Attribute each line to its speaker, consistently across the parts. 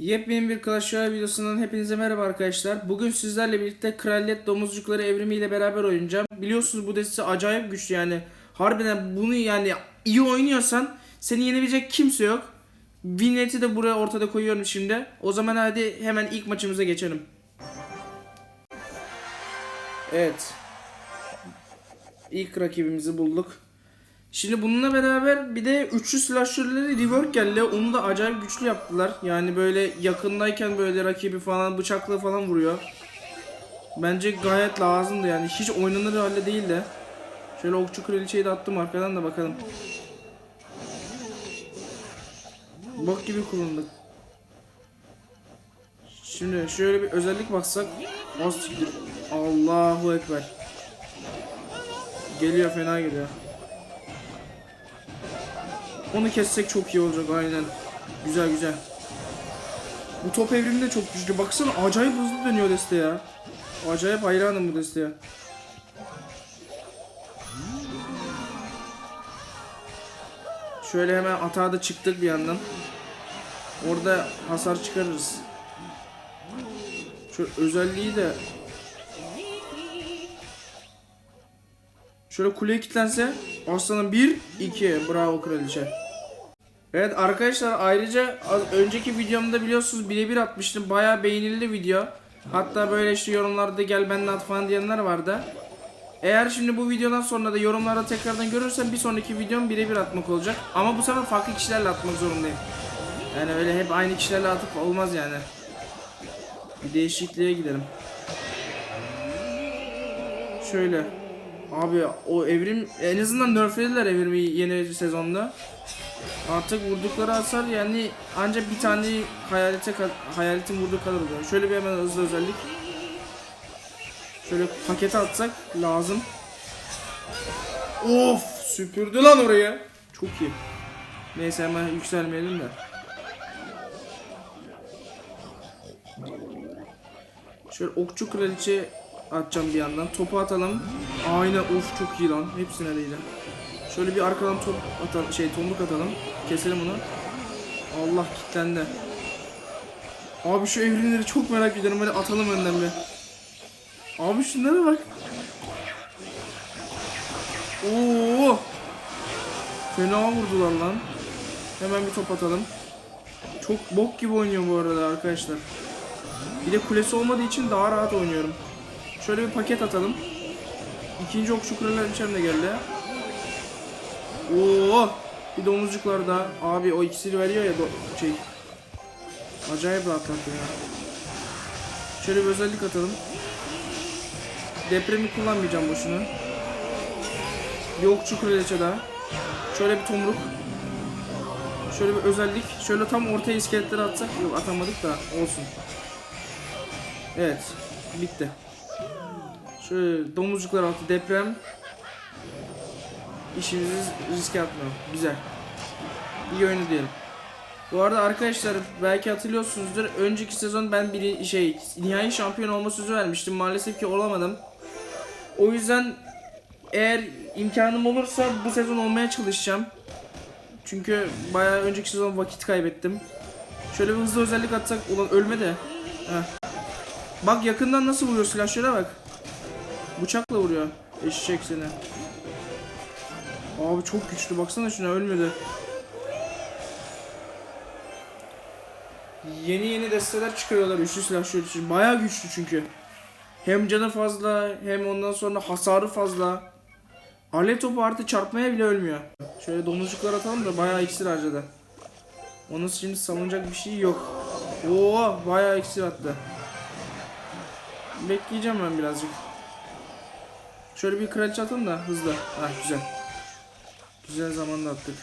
Speaker 1: Yepyeni bir Clash Royale videosundan hepinize merhaba arkadaşlar. Bugün sizlerle birlikte Kraliyet Domuzcukları evrimiyle beraber oynayacağım. Biliyorsunuz bu destesi acayip güçlü yani. Harbiden bunu yani iyi oynuyorsan seni yenebilecek kimse yok. Winlet'i de buraya ortada koyuyorum şimdi. O zaman hadi hemen ilk maçımıza geçelim. Evet. İlk rakibimizi bulduk. Şimdi bununla beraber bir de üçlü slasher'ları rework geldi. Onu da acayip güçlü yaptılar. Yani böyle yakındayken böyle rakibi falan bıçakla falan vuruyor. Bence gayet lazımdı yani. Hiç oynanır halde değildi. Şöyle okçu kraliçeyi de attım arkadan da bakalım. Bok gibi kullandık. Şimdi şöyle bir özellik baksak. Siktir. Allahu Ekber. Geliyor fena geliyor. Onu kessek çok iyi olacak aynen. Güzel güzel. Bu top evrimi de çok güçlü. Baksana acayip hızlı dönüyor deste ya. Acayip hayranım bu desteye. Şöyle hemen atağa da çıktık bir yandan. Orada hasar çıkarırız. Şu özelliği de Şöyle kuleye kilitlense aslanın 1 2 bravo kraliçe. Evet arkadaşlar ayrıca az önceki videomda biliyorsunuz birebir atmıştım. Bayağı beğenildi video. Hatta böyle işte yorumlarda gel benimle at falan diyenler vardı. Eğer şimdi bu videodan sonra da yorumlarda tekrardan görürsem bir sonraki videom birebir atmak olacak. Ama bu sefer farklı kişilerle atmak zorundayım. Yani öyle hep aynı kişilerle atıp olmaz yani. Bir değişikliğe gidelim. Şöyle. Abi o evrim en azından nerflediler evrimi yeni sezonda. Artık vurdukları hasar yani ancak bir tane hayalete hayaletin vurduğu kadar oluyor. Şöyle bir hemen hızlı özellik. Şöyle pakete atsak lazım. Of süpürdü lan oraya. Çok iyi. Neyse hemen yükselmeyelim de. Şöyle okçu kraliçe atacağım bir yandan. Topu atalım. Aynen of çok iyi lan. Hepsine değil. Şöyle bir arkadan top atalım, şey tomruk atalım. Keselim onu. Allah kilitlendi. Abi şu evrimleri çok merak ediyorum. Hadi atalım önden bir. Abi şunlara bak. Oo! Fena vurdular lan. Hemen bir top atalım. Çok bok gibi oynuyor bu arada arkadaşlar. Bir de kulesi olmadığı için daha rahat oynuyorum. Şöyle bir paket atalım. İkinci okçu kraliçem de geldi. Oo! Bir domuzcuklar da abi o ikisini veriyor ya şey. Acayip rahatlattı ya. Şöyle bir özellik atalım. Depremi kullanmayacağım boşuna. Bir okçu kraliçe daha. Şöyle bir tomruk. Şöyle bir özellik. Şöyle tam ortaya iskeletleri atsak. Yok atamadık da olsun. Evet. Bitti. Şöyle domuzcuklar altı deprem. İşimizi riske atmıyor. Güzel. İyi oyunu diyelim. Bu arada arkadaşlar belki hatırlıyorsunuzdur. Önceki sezon ben bir şey nihai şampiyon olma sözü vermiştim. Maalesef ki olamadım. O yüzden eğer imkanım olursa bu sezon olmaya çalışacağım. Çünkü bayağı önceki sezon vakit kaybettim. Şöyle bir hızlı özellik atsak ulan ölme de. Heh. Bak yakından nasıl vuruyor silahşöre bak. Bıçakla vuruyor. Eşek seni. Abi çok güçlü baksana şuna ölmedi. Yeni yeni desteler çıkarıyorlar üçlü silahşör için. Bayağı güçlü çünkü. Hem canı fazla hem ondan sonra hasarı fazla. Alev topu artı çarpmaya bile ölmüyor. Şöyle domuzcuklar atalım da bayağı iksir harcadı. Onun şimdi savunacak bir şey yok. Oo bayağı iksir attı. Bekleyeceğim ben birazcık. Şöyle bir kraliçe atalım da hızlı. Heh güzel. Güzel zamanda attık.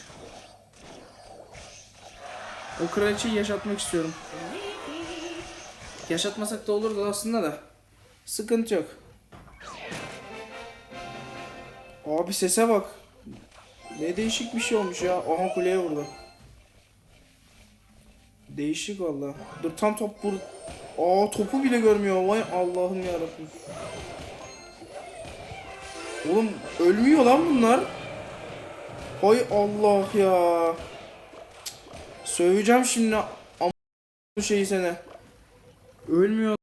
Speaker 1: O kraliçeyi yaşatmak istiyorum. Yaşatmasak da olurdu aslında da. Sıkıntı yok. Abi sese bak. Ne değişik bir şey olmuş ya. Aha kuleye vurdu. Değişik valla. Dur tam top vur. Aa topu bile görmüyor. Vay Allah'ım yarabbim. Oğlum ölmüyor lan bunlar. Hay Allah ya. Cık. Söveceğim şimdi. Am- Bu şeyi sene. Ölmüyor.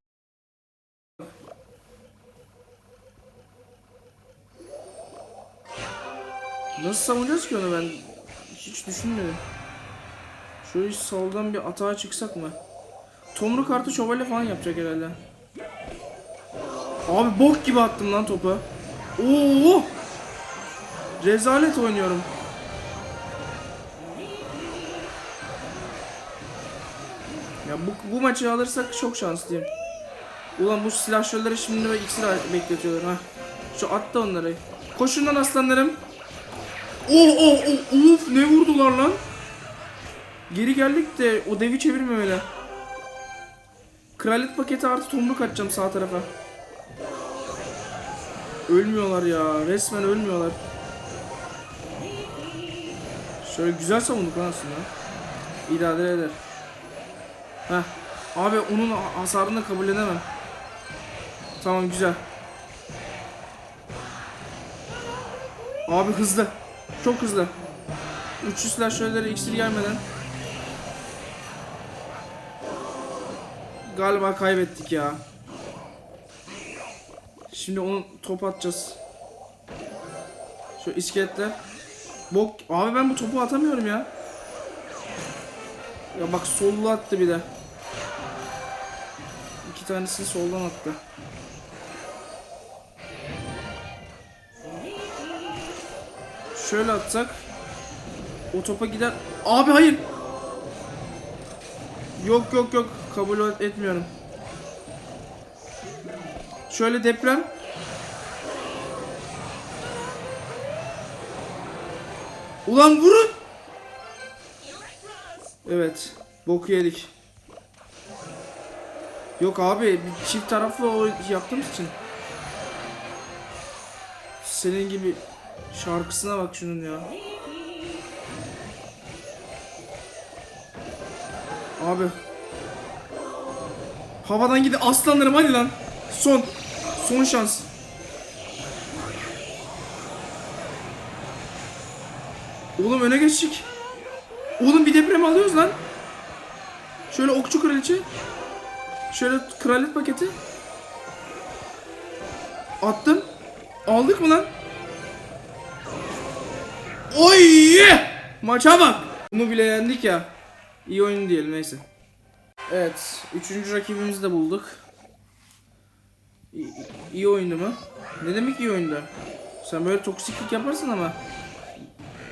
Speaker 1: Nasıl savunacağız ki onu ben hiç düşünmedim. Şöyle soldan bir atağa çıksak mı? Tomruk artı şövalye falan yapacak herhalde. Abi bok gibi attım lan topu. Oo! Rezalet oynuyorum. Ya bu, bu maçı alırsak çok şanslıyım. Ulan bu silahşörleri şimdi ve iksir bekletiyorlar ha. Şu at da onları. Koşun lan aslanlarım. Oh oh oh of ne vurdular lan. Geri geldik de o devi çevirmemeli. Kraliyet paketi artı tomruk atacağım sağ tarafa. Ölmüyorlar ya. Resmen ölmüyorlar. Şöyle güzel savunduk lan aslında. İdare eder. Heh. Abi onun hasarını kabul edemem. Tamam güzel. Abi hızlı. Çok hızlı. 300 silahşörlere iksir gelmeden. Galiba kaybettik ya. Şimdi onu top atacağız. Şu iskeletler. Bok. Abi ben bu topu atamıyorum ya. Ya bak sollu attı bir de. İki tanesini soldan attı. Şöyle atsak o topa gider. Abi hayır. Yok yok yok kabul et- etmiyorum. Şöyle deprem. Ulan vurun. Evet. Boku yedik. Yok abi bir çift taraflı o yaptığımız için. Senin gibi şarkısına bak şunun ya. Abi. Havadan gidi aslanlarım hadi lan. Son. Son şans. Oğlum öne geçtik. Oğlum bir deprem alıyoruz lan. Şöyle okçu kraliçe. Şöyle kraliyet paketi. Attım. Aldık mı lan? Oy! Maça bak. Bunu bile yendik ya. İyi oyun diyelim neyse. Evet. Üçüncü rakibimizi de bulduk. İyi, iyi oyundu mu? Ne demek iyi oyundu? Sen böyle toksiklik yaparsın ama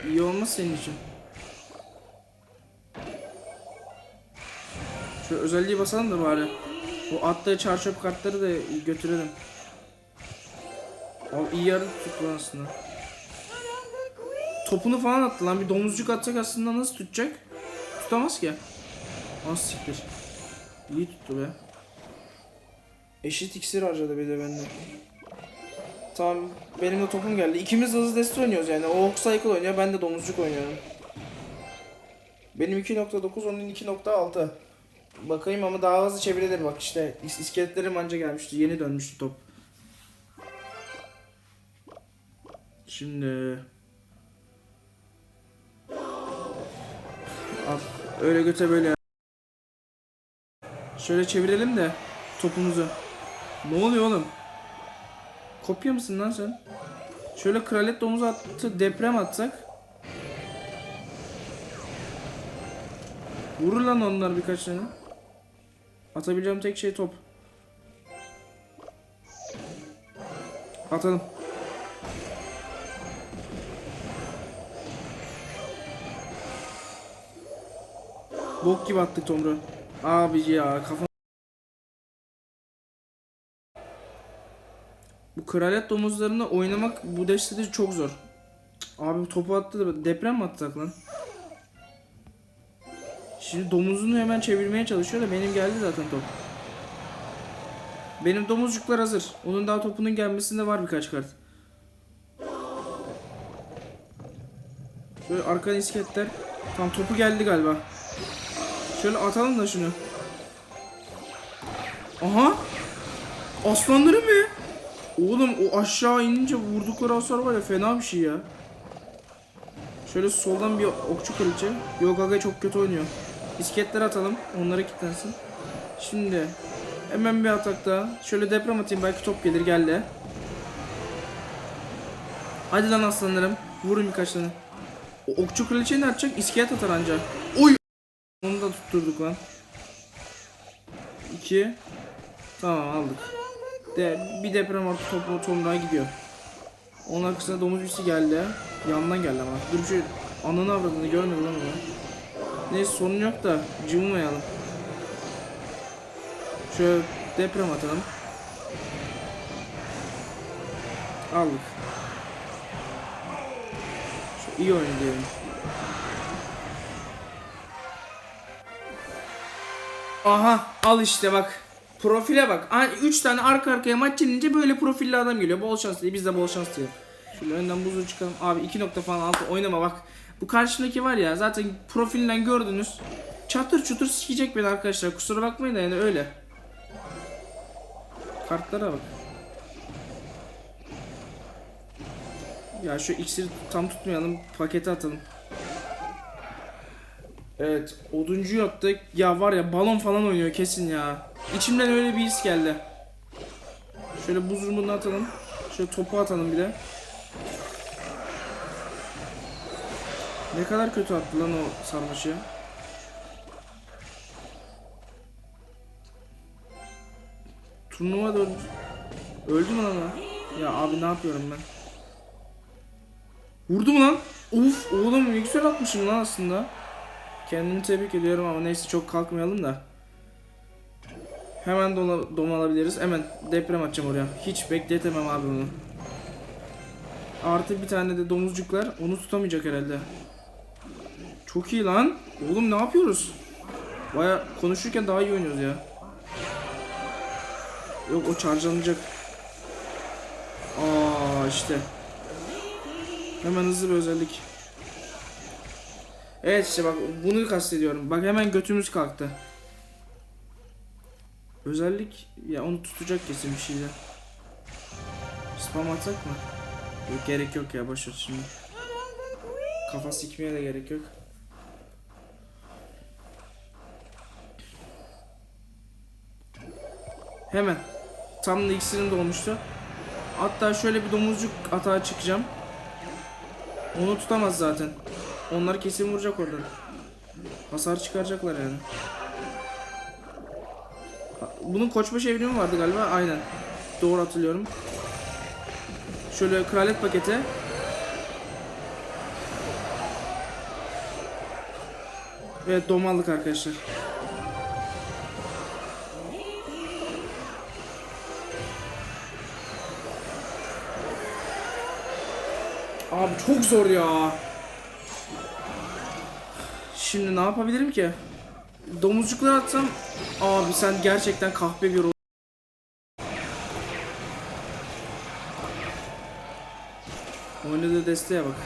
Speaker 1: iyi olmaz senin için. Şu özelliği basalım da bari. O attığı çarşöp kartları da götürelim. Abi iyi yarı tuttuk aslında. Topunu falan attı lan. Bir domuzcuk atsak aslında nasıl tutacak? Tutamaz ki. Az siktir. İyi tuttu be. Eşit iksir harcadı bir de benden. Tamam benim de topum geldi. İkimiz de hızlı deste oynuyoruz yani. O ok cycle oynuyor ben de domuzcuk oynuyorum. Benim 2.9 onun 2.6. Bakayım ama daha hızlı çevirilir bak işte is- iskeletlerim anca gelmişti. Yeni dönmüştü top. Şimdi Al. Öyle göte böyle. Şöyle çevirelim de topumuzu. Ne oluyor oğlum? Kopya mısın lan sen? Şöyle kraliyet domuzu attı deprem atsak. Vurur lan onlar birkaç tane. Atabileceğim tek şey top. Atalım. Bok gibi attık Tomru. Abi ya kafam. Bu kraliyet domuzlarını oynamak bu destede çok zor. Abi topu attı da deprem mi atsak lan? Şimdi domuzunu hemen çevirmeye çalışıyor da benim geldi zaten top. Benim domuzcuklar hazır. Onun daha topunun gelmesinde var birkaç kart. Şöyle arkadan iskeletler. Tam topu geldi galiba. Şöyle atalım da şunu. Aha. Aslanları mı? Oğlum o aşağı inince vurdukları hasar var ya fena bir şey ya. Şöyle soldan bir okçu kraliçe. Yok aga çok kötü oynuyor. İskeletleri atalım. Onları kilitlensin. Şimdi hemen bir atak daha. Şöyle deprem atayım belki top gelir geldi. Hadi lan aslanlarım. Vurun birkaç tane. O okçu kraliçeyi ne atacak? İskelet atar anca. Oy! Onu da tutturduk lan. 2 Tamam aldık. De, bir deprem artı topu tomruğa gidiyor. Onun arkasına domuz birisi geldi. Yandan geldi ama. Dur bir şey ananı avradını görmedim lan onu. Neyse sorun yok da cıvımayalım. Şöyle deprem atalım. Aldık. Şu iyi oyun. Aha al işte bak. Profile bak. 3 tane arka arkaya maç yenince böyle profilli adam geliyor. Bol şans diye biz de bol şans diyor. Şöyle önden buzu çıkalım. Abi 2 nokta falan altı oynama bak. Bu karşımdaki var ya zaten profilinden gördünüz. Çatır çutur sikecek beni arkadaşlar. Kusura bakmayın da yani öyle. Kartlara bak. Ya şu iksiri tam tutmayalım. Pakete atalım. Evet, oduncu attık. Ya var ya balon falan oynuyor kesin ya. İçimden öyle bir his geldi. Şöyle buz rumunu atalım. Şöyle topu atalım bir de. Ne kadar kötü attı lan o sarmaşı. Turnuva da öldü. Öldü mü lan o? Ya abi ne yapıyorum ben? Vurdu mu lan? Uf oğlum güzel atmışım lan aslında. Kendimi tebrik ediyorum ama neyse çok kalkmayalım da. Hemen dona, dom alabiliriz. Hemen deprem atacağım oraya. Hiç bekletemem abi onu. Artı bir tane de domuzcuklar. Onu tutamayacak herhalde. Çok iyi lan. Oğlum ne yapıyoruz? Baya konuşurken daha iyi oynuyoruz ya. Yok o chargelanacak. Aa işte. Hemen hızlı bir özellik. Evet işte bak bunu kastediyorum. Bak hemen götümüz kalktı. Özellik ya onu tutacak kesin bir şeyle. Spam atsak mı? Yok gerek yok ya boş ver şimdi. Kafa sikmeye de gerek yok. Hemen. Tam da iksirim dolmuştu. Hatta şöyle bir domuzcuk atağa çıkacağım. Onu tutamaz zaten. Onlar kesin vuracak oradan. Hasar çıkaracaklar yani. Bunun koçbaşı evrimi vardı galiba. Aynen. Doğru hatırlıyorum. Şöyle kraliyet paketi. Evet domallık arkadaşlar. Abi çok zor ya. Şimdi ne yapabilirim ki? Domuzcukları atsam abi sen gerçekten kahpe bir Oynadığı desteğe bak.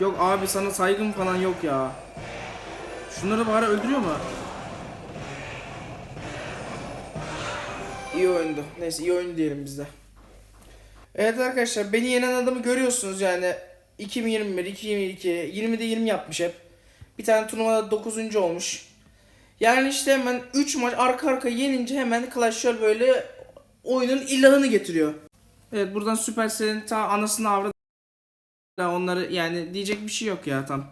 Speaker 1: Yok abi sana saygım falan yok ya. Şunları bari öldürüyor mu? İyi oyundu. Neyse iyi oyun diyelim biz de. Evet arkadaşlar beni yenen adamı görüyorsunuz yani 2021, 2022, 20'de 20 yapmış hep. Bir tane turnuvada 9. olmuş. Yani işte hemen 3 maç arka arka yenince hemen Clash Royale böyle oyunun ilahını getiriyor. Evet buradan Supercell'in ta anasını avradı. Onları yani diyecek bir şey yok ya tam.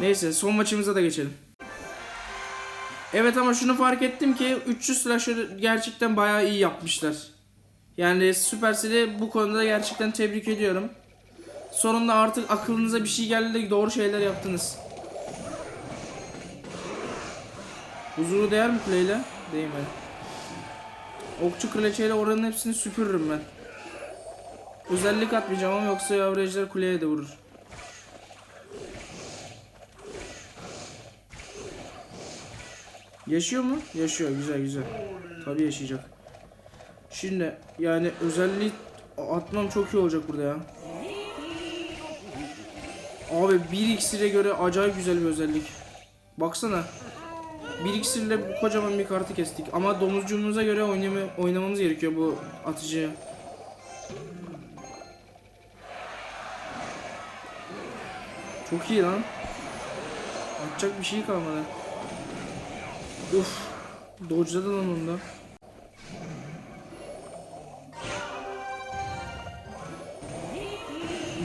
Speaker 1: Neyse son maçımıza da geçelim. Evet ama şunu fark ettim ki 300 slasher gerçekten bayağı iyi yapmışlar. Yani Supercell'i bu konuda gerçekten tebrik ediyorum. Sonunda artık aklınıza bir şey geldi de doğru şeyler yaptınız. Huzuru değer mi kuleyle? Değmedi. Okçu kraliçeyle oranın hepsini süpürürüm ben. Özellik atmayacağım ama yoksa yavrucular kuleye de vurur. Yaşıyor mu? Yaşıyor. Güzel güzel. Tabii yaşayacak. Şimdi yani özellik atmam çok iyi olacak burada ya. Abi bir iksire göre acayip güzel bir özellik. Baksana. Bir iksirle kocaman bir kartı kestik. Ama domuzcuğumuza göre oynama, oynamamız gerekiyor bu atıcıya. Çok iyi lan. Atacak bir şey kalmadı. Uf. Dodge'ladı lan onu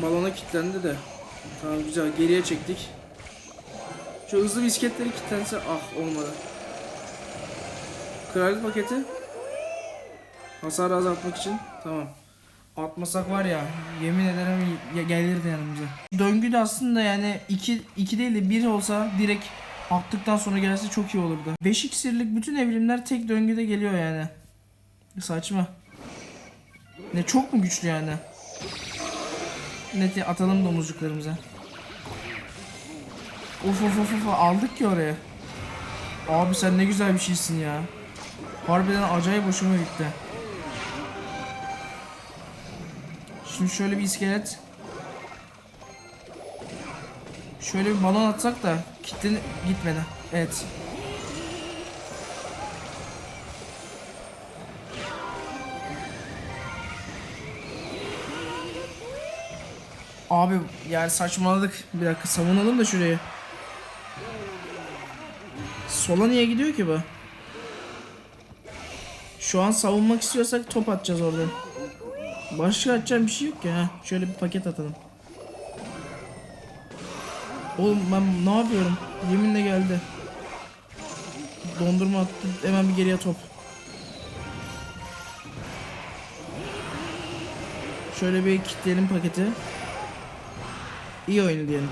Speaker 1: da. Balona kilitlendi de. Tamam güzel geriye çektik. Şu hızlı bisikletleri kilitlense ah olmadı. Kraliyet paketi. Hasarı azaltmak için. Tamam. Atmasak var ya yemin ederim ya- gelirdi yanımıza. Döngü de aslında yani 2 2 değil de 1 olsa direkt attıktan sonra gelse çok iyi olurdu. 5 iksirlik bütün evrimler tek döngüde geliyor yani. Saçma. Ne çok mu güçlü yani? Neti atalım domuzcuklarımıza. Of of of of aldık ki oraya. Abi sen ne güzel bir şeysin ya. Harbiden acayip hoşuma gitti. Şimdi şöyle bir iskelet. Şöyle bir balon atsak da kitlen gitmedi. Evet. Abi yani saçmaladık. Bir dakika savunalım da şurayı. Sola niye gidiyor ki bu? Şu an savunmak istiyorsak top atacağız oradan. Başka atacağım bir şey yok ya. Şöyle bir paket atalım. Oğlum ben ne yapıyorum? Yeminle geldi. Dondurma attı. Hemen bir geriye top. Şöyle bir kilitleyelim paketi. İyi oyunu diyelim.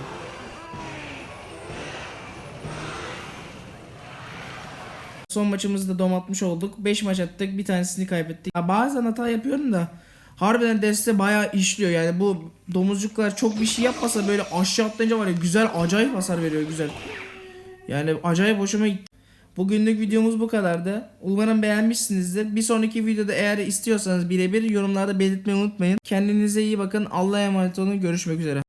Speaker 1: Son maçımızda dom atmış olduk. 5 maç attık. Bir tanesini kaybettik. Ya bazen hata yapıyorum da harbiden deste bayağı işliyor. Yani bu domuzcuklar çok bir şey yapmasa böyle aşağı atlayınca var ya güzel acayip hasar veriyor güzel. Yani acayip hoşuma gitti. Bugünlük videomuz bu kadardı. Umarım beğenmişsinizdir. Bir sonraki videoda eğer istiyorsanız birebir yorumlarda belirtmeyi unutmayın. Kendinize iyi bakın. Allah'a emanet olun. Görüşmek üzere.